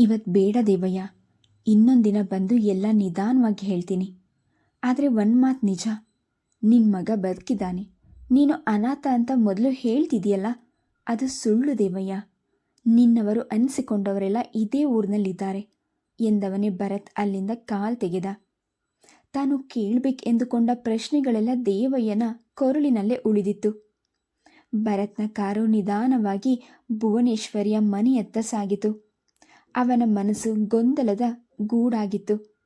ಇವತ್ತು ಬೇಡ ದೇವಯ್ಯ ಇನ್ನೊಂದಿನ ಬಂದು ಎಲ್ಲ ನಿಧಾನವಾಗಿ ಹೇಳ್ತೀನಿ. ಆದರೆ ಒಂದು ಮಾತು ನಿಜ ನಿನ್ನ ಮಗ ಬದುಕಿದ್ದಾನೆ. ನೀನು ಅನಾಥ ಅಂತ ಮೊದಲು ಹೇಳ್ತಿದೆಯಲ್ಲ, ಅದು ಸುಳ್ಳು ದೇವಯ್ಯ. ನಿನ್ನವರು ಅನಿಸಿಕೊಂಡವರೆಲ್ಲ ಇದೇ ಊರಿನಲ್ಲಿದ್ದಾರೆ. ಎಂದವನೇ ಭರತ್ ಅಲ್ಲಿಂದ ಕಾಲ್ ತೆಗೆದ. ತಾನು ಕೇಳಬೇಕೆಂದುಕೊಂಡ ಪ್ರಶ್ನೆಗಳೆಲ್ಲ ದೇವಯ್ಯನ ಕೊರಳಿನಲ್ಲೇ ಉಳಿದಿತ್ತು. ಭರತ್ನ ಕಾರು ನಿಧಾನವಾಗಿ ಭುವನೇಶ್ವರಿಯ ಮನೆಯತ್ತ ಸಾಗಿತು. ಅವನ ಮನಸ್ಸು ಗೊಂದಲದ ಗೂಡಾಗಿತ್ತು.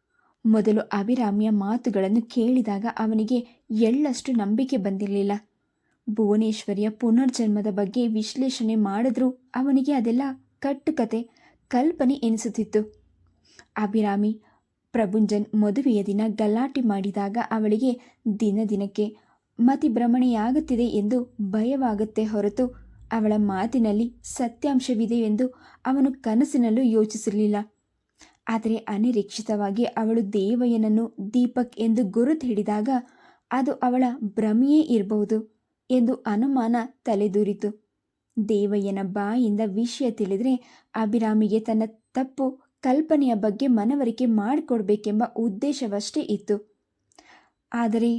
ಮೊದಲು ಅಭಿರಾಮಿಯ ಮಾತುಗಳನ್ನು ಕೇಳಿದಾಗ ಅವನಿಗೆ ಎಳ್ಳಷ್ಟು ನಂಬಿಕೆ ಬಂದಿರಲಿಲ್ಲ. ಭುವನೇಶ್ವರಿಯ ಪುನರ್ಜನ್ಮದ ಬಗ್ಗೆ ವಿಶ್ಲೇಷಣೆ ಮಾಡಿದ್ರೂ ಅವನಿಗೆ ಅದೆಲ್ಲ ಕಟ್ಟುಕತೆ, ಕಲ್ಪನೆ ಎನಿಸುತ್ತಿತ್ತು. ಅಭಿರಾಮಿ ಪ್ರಭುಂಜನ್ ಮದುವೆಯ ದಿನ ಗಲಾಟೆ ಮಾಡಿದಾಗ ಅವಳಿಗೆ ದಿನ ದಿನಕ್ಕೆ ಮತಿಭ್ರಮಣೆಯಾಗುತ್ತಿದೆ ಎಂದು ಭಯವಾಗುತ್ತೆ ಹೊರತು ಅವಳ ಮಾತಿನಲ್ಲಿ ಸತ್ಯಾಂಶವಿದೆ ಎಂದು ಅವನು ಕನಸಿನಲ್ಲೂ ಯೋಚಿಸಿರಲಿಲ್ಲ. ಆದರೆ ಅನಿರೀಕ್ಷಿತವಾಗಿ ಅವಳು ದೇವಯ್ಯನನ್ನು ದೀಪಕ್ ಎಂದು ಗುರುತು ಹಿಡಿದಾಗ ಅದು ಅವಳ ಭ್ರಮೆಯೇ ಇರಬಹುದು ಎಂದು ಅನುಮಾನ ತಲೆದೂರಿತು. ದೇವಯ್ಯನ ಬಾಯಿಂದ ವಿಷಯ ತಿಳಿದರೆ ಅಭಿರಾಮಿಗೆ ತನ್ನ ತಪ್ಪು ಕಲ್ಪನೆಯ ಬಗ್ಗೆ ಮನವರಿಕೆ ಮಾಡಿಕೊಡ್ಬೇಕೆಂಬ ಉದ್ದೇಶವಷ್ಟೇ ಇತ್ತು. ಆದರೆ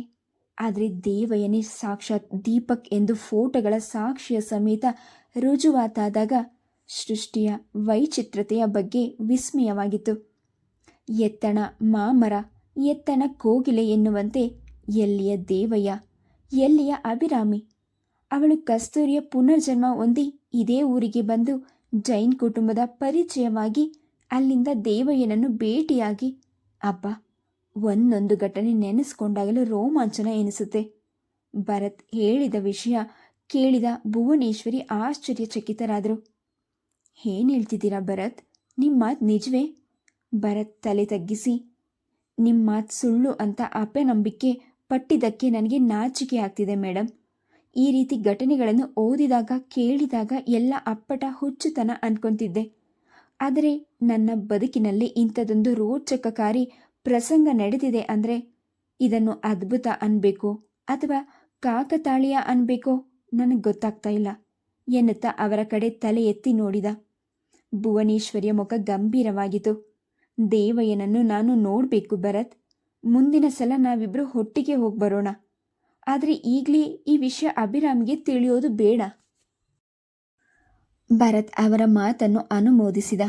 ಆದರೆ ದೇವಯ್ಯನೇ ಸಾಕ್ಷಾತ್ ದೀಪಕ್ ಎಂದು ಫೋಟೋಗಳ ಸಾಕ್ಷಿಯ ಸಮೇತ ರುಜುವಾತಾದಾಗ ಸೃಷ್ಟಿಯ ವೈಚಿತ್ರತೆಯ ಬಗ್ಗೆ ವಿಸ್ಮಯವಾಗಿತ್ತು. ಎತ್ತಣ ಮಾಮರ, ಎತ್ತಣ ಕೋಗಿಲೆ ಎನ್ನುವಂತೆ ಎಲ್ಲಿಯ ದೇವಯ್ಯ, ಎಲ್ಲಿಯ ಅಭಿರಾಮಿ? ಅವಳು ಕಸ್ತೂರಿಯ ಪುನರ್ಜನ್ಮ ಹೊಂದಿ ಇದೇ ಊರಿಗೆ ಬಂದು ಜೈನ್ ಕುಟುಂಬದ ಪರಿಚಯವಾಗಿ ಅಲ್ಲಿಂದ ದೇವಯ್ಯನನ್ನು ಭೇಟಿಯಾಗಿ, ಅಬ್ಬ ಒಂದೊಂದು ಘಟನೆ ನೆನೆಸ್ಕೊಂಡಾಗಲೂ ರೋಮಾಂಚನ ಎನಿಸುತ್ತೆ. ಭರತ್ ಹೇಳಿದ ವಿಷಯ ಕೇಳಿದ ಭುವನೇಶ್ವರಿ ಆಶ್ಚರ್ಯಚಕಿತರಾದರು. ಏನು ಹೇಳ್ತಿದ್ದೀರಾ ಭರತ್? ನಿಮ್ಮ ಮಾತು ನಿಜವೇ? ಭರತ್ ತಲೆ ತಗ್ಗಿಸಿ. ನಿಮ್ಮ ಮಾತು ಸುಳ್ಳು ಅಂತ ಅಪನಂಬಿಕೆ ಪಟ್ಟಿದ್ದಕ್ಕೆ ನನಗೆ ನಾಚಿಕೆ ಆಗ್ತಿದೆ ಮೇಡಮ್ ಈ ರೀತಿ ಘಟನೆಗಳನ್ನು ಓದಿದಾಗ, ಕೇಳಿದಾಗ ಎಲ್ಲ ಅಪ್ಪಟ ಹುಚ್ಚುತನ ಅನ್ಕೊಂತಿದ್ದೆ. ಆದರೆ ನನ್ನ ಬದುಕಿನಲ್ಲಿ ಇಂಥದೊಂದು ರೋಚಕಕಾರಿ ಪ್ರಸಂಗ ನಡೆದಿದೆ ಅಂದರೆ ಇದನ್ನು ಅದ್ಭುತ ಅನ್ಬೇಕು ಅಥವಾ ಕಾಕತಾಳೀಯ ಅನ್ಬೇಕೋ ನನಗೆ ಗೊತ್ತಾಗ್ತಾ ಇಲ್ಲ ಎನ್ನುತ್ತಾ ಅವರ ಕಡೆ ತಲೆ ಎತ್ತಿ ನೋಡಿದ. ಭುವನೇಶ್ವರಿಯ ಮುಖ ಗಂಭೀರವಾಗಿತ್ತು. ದೇವಯ್ಯನನ್ನು ನಾನು ನೋಡಬೇಕು ಭರತ್. ಮುಂದಿನ ಸಲ ನಾವಿಬ್ಬರು ಒಟ್ಟಿಗೆ ಹೋಗಿ ಬರೋಣ. ಆದರೆ ಈಗಲೇ ಈ ವಿಷಯ ಅಭಿರಾಮ್ಗೆ ತಿಳಿಯೋದು ಬೇಡ. ಭರತ್ ಅವರ ಮಾತನ್ನು ಅನುಮೋದಿಸಿದ.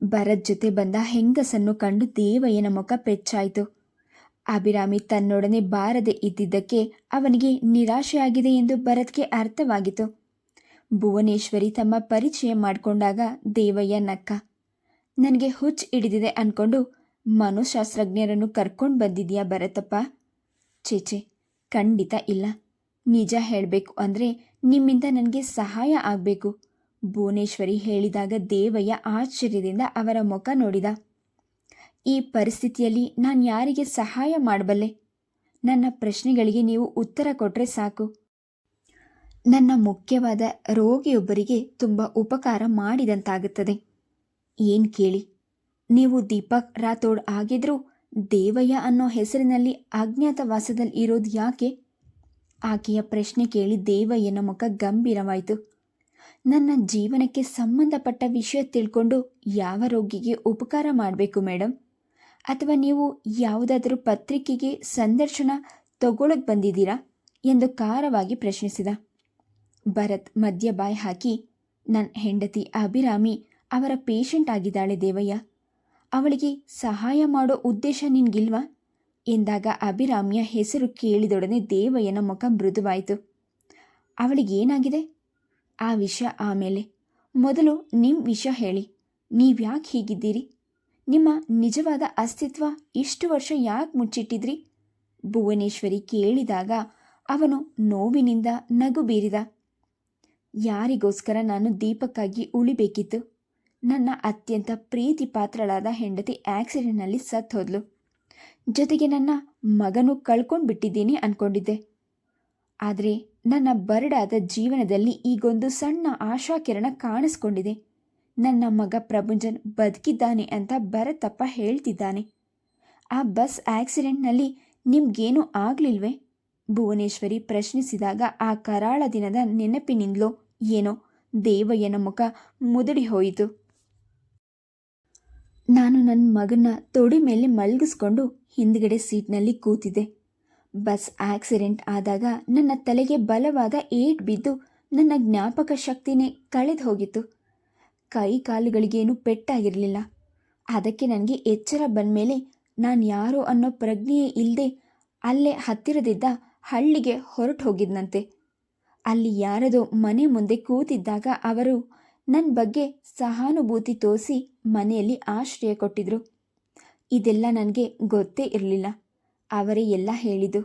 ಭರತ್ ಜೊತೆ ಬಂದ ಹೆಂಗಸನ್ನು ಕಂಡು ದೇವಯ್ಯನ ಮುಖ ಪೆಚ್ಚಾಯಿತು. ಅಭಿರಾಮಿ ತನ್ನೊಡನೆ ಬಾರದೆ ಇದ್ದಿದ್ದಕ್ಕೆ ಅವನಿಗೆ ನಿರಾಶೆಯಾಗಿದೆ ಎಂದು ಭರತ್ಗೆ ಅರ್ಥವಾಗಿತು ಭುವನೇಶ್ವರಿ ತಮ್ಮ ಪರಿಚಯ ಮಾಡಿಕೊಂಡಾಗ ದೇವಯ್ಯ ನಕ್ಕ, ನನಗೆ ಹುಚ್ಚು ಹಿಡಿದಿದೆ ಅನ್ಕೊಂಡು ಮನೋಶಾಸ್ತ್ರಜ್ಞರನ್ನು ಕರ್ಕೊಂಡು ಬಂದಿದೆಯಾ ಭರತಪ್ಪ? ಚೇಚೆ ಖಂಡಿತ ಇಲ್ಲ. ನಿಜ ಹೇಳಬೇಕು ಅಂದರೆ ನಿಮ್ಮಿಂದ ನನಗೆ ಸಹಾಯ ಆಗಬೇಕು. ಭುವನೇಶ್ವರಿ ಹೇಳಿದಾಗ ದೇವಯ್ಯ ಆಶ್ಚರ್ಯದಿಂದ ಅವರ ಮುಖ ನೋಡಿದ. ಈ ಪರಿಸ್ಥಿತಿಯಲ್ಲಿ ನಾನು ಯಾರಿಗೆ ಸಹಾಯ ಮಾಡಬಲ್ಲೆ? ನನ್ನ ಪ್ರಶ್ನೆಗಳಿಗೆ ನೀವು ಉತ್ತರ ಕೊಟ್ಟರೆ ಸಾಕು. ನನ್ನ ಮುಖ್ಯವಾದ ರೋಗಿಯೊಬ್ಬರಿಗೆ ತುಂಬ ಉಪಕಾರ ಮಾಡಿದಂತಾಗುತ್ತದೆ. ಏನು ಕೇಳಿ? ನೀವು ದೀಪಕ್ ರಾಥೋಡ್ ಆಗಿದ್ರೂ ದೇವಯ್ಯ ಅನ್ನೋ ಹೆಸರಿನಲ್ಲಿ ಅಜ್ಞಾತವಾಸದಲ್ಲಿ ಇರೋದು ಯಾಕೆ? ಆಕೆಯ ಪ್ರಶ್ನೆ ಕೇಳಿ ದೇವಯ್ಯನ ಮುಖ ಗಂಭೀರವಾಯಿತು. ನನ್ನ ಜೀವನಕ್ಕೆ ಸಂಬಂಧಪಟ್ಟ ವಿಷಯ ತಿಳ್ಕೊಂಡು ಯಾವ ರೋಗಿಗೆ ಉಪಕಾರ ಮಾಡಬೇಕು ಮೇಡಮ್ ಅಥವಾ ನೀವು ಯಾವುದಾದರೂ ಪತ್ರಿಕೆಗೆ ಸಂದರ್ಶನ ತಗೊಳ್ಳೋಕೆ ಬಂದಿದ್ದೀರಾ ಎಂದು ಖಾರವಾಗಿ ಪ್ರಶ್ನಿಸಿದ. ಭರತ್ ಮಧ್ಯ ಬಾಯಿ ಹಾಕಿ ನನ್ನ ಹೆಂಡತಿ ಅಭಿರಾಮಿ ಅವರ ಪೇಷಂಟ್ ಆಗಿದ್ದಾಳೆ ದೇವಯ್ಯ. ಅವಳಿಗೆ ಸಹಾಯ ಮಾಡೋ ಉದ್ದೇಶ ನಿನ್ಗಿಲ್ವಾ? ಎಂದಾಗ ಅಭಿರಾಮಿಯ ಹೆಸರು ಕೇಳಿದೊಡನೆ ದೇವಯ್ಯನ ಮುಖ ಮೃದುವಾಯಿತು. ಅವಳಿಗೇನಾಗಿದೆ? ಆ ವಿಷಯ ಆಮೇಲೆ ಮೊದಲು ನಿಮ್ಮ ವಿಷಯ ಹೇಳಿ. ನೀವ್ಯಾಕೆ ಹೀಗಿದ್ದೀರಿ? ನಿಮ್ಮ ನಿಜವಾದ ಅಸ್ತಿತ್ವ ಇಷ್ಟು ವರ್ಷ ಯಾಕೆ ಮುಚ್ಚಿಟ್ಟಿದ್ರಿ? ಭುವನೇಶ್ವರಿ ಕೇಳಿದಾಗ ಅವನು ನೋವಿನಿಂದ ನಗು ಬೀರಿದ. ಯಾರಿಗೋಸ್ಕರ ನಾನು ದೀಪಕ್ಕಾಗಿ ಉಳಿಬೇಕಿತ್ತು? ನನ್ನ ಅತ್ಯಂತ ಪ್ರೀತಿ ಪಾತ್ರಳಾದ ಹೆಂಡತಿ ಆಕ್ಸಿಡೆಂಟ್ನಲ್ಲಿ ಸತ್ತು ಹೋದ್ಲು. ಜೊತೆಗೆ ನನ್ನ ಮಗನು ಕಳ್ಕೊಂಡ್ಬಿಟ್ಟಿದ್ದೀನಿ ಅನ್ಕೊಂಡಿದ್ದೆ. ಅಂದ್ಕೊಂಡಿದ್ದೆ ಆದರೆ ನನ್ನ ಬರಡಾದ ಜೀವನದಲ್ಲಿ ಈಗೊಂದು ಸಣ್ಣ ಆಶಾಕಿರಣ ಕಾಣಿಸ್ಕೊಂಡಿದೆ. ನನ್ನ ಮಗ ಪ್ರಭುಂಜನ್ ಬದುಕಿದ್ದಾನೆ ಅಂತ ಭರತಪ್ಪ ಹೇಳ್ತಿದ್ದಾನೆ. ಆ ಬಸ್ ಆಕ್ಸಿಡೆಂಟ್ನಲ್ಲಿ ನಿಮ್ಗೇನೂ ಆಗಲಿಲ್ವೇ? ಭುವನೇಶ್ವರಿ ಪ್ರಶ್ನಿಸಿದಾಗ ಆ ಕರಾಳ ದಿನದ ನೆನಪಿನಿಂದಲೋ ಏನೋ ದೇವಯ್ಯನ ಮುಖ ಮುದುಡಿ ಹೋಯಿತು. ನಾನು ನನ್ನ ಮಗನ ತೊಡಿ ಮೇಲೆ ಮಲಗಿಸ್ಕೊಂಡು ಹಿಂದ್ಗಡೆ ಸೀಟ್ನಲ್ಲಿ ಕೂತಿದ್ದೆ. ಬಸ್ ಆಕ್ಸಿಡೆಂಟ್ ಆದಾಗ ನನ್ನ ತಲೆಗೆ ಬಲವಾದ ಏಟ್ ಬಿದ್ದು ನನ್ನ ಜ್ಞಾಪಕ ಶಕ್ತಿನೇ ಕಳೆದು ಹೋಗಿತ್ತು. ಕೈ ಕಾಲುಗಳಿಗೇನು ಪೆಟ್ಟಾಗಿರಲಿಲ್ಲ. ಅದಕ್ಕೆ ನನಗೆ ಎಚ್ಚರ ಬಂದಮೇಲೆ ನಾನು ಯಾರು ಅನ್ನೋ ಪ್ರಜ್ಞೆಯೇ ಇಲ್ಲದೆ ಅಲ್ಲೇ ಹತ್ತಿರದಿದ್ದ ಹಳ್ಳಿಗೆ ಹೊರಟು ಹೋಗಿದ್ನಂತೆ. ಅಲ್ಲಿ ಯಾರದೋ ಮನೆ ಮುಂದೆ ಕೂತಿದ್ದಾಗ ಅವರು ನನ್ನ ಬಗ್ಗೆ ಸಹಾನುಭೂತಿ ತೋರಿಸಿ ಮನೆಯಲ್ಲಿ ಆಶ್ರಯ ಕೊಟ್ಟಿದ್ರು. ಇದೆಲ್ಲ ನನಗೆ ಗೊತ್ತೇ ಇರಲಿಲ್ಲ. ಅವರೇ ಎಲ್ಲ ಹೇಳಿದು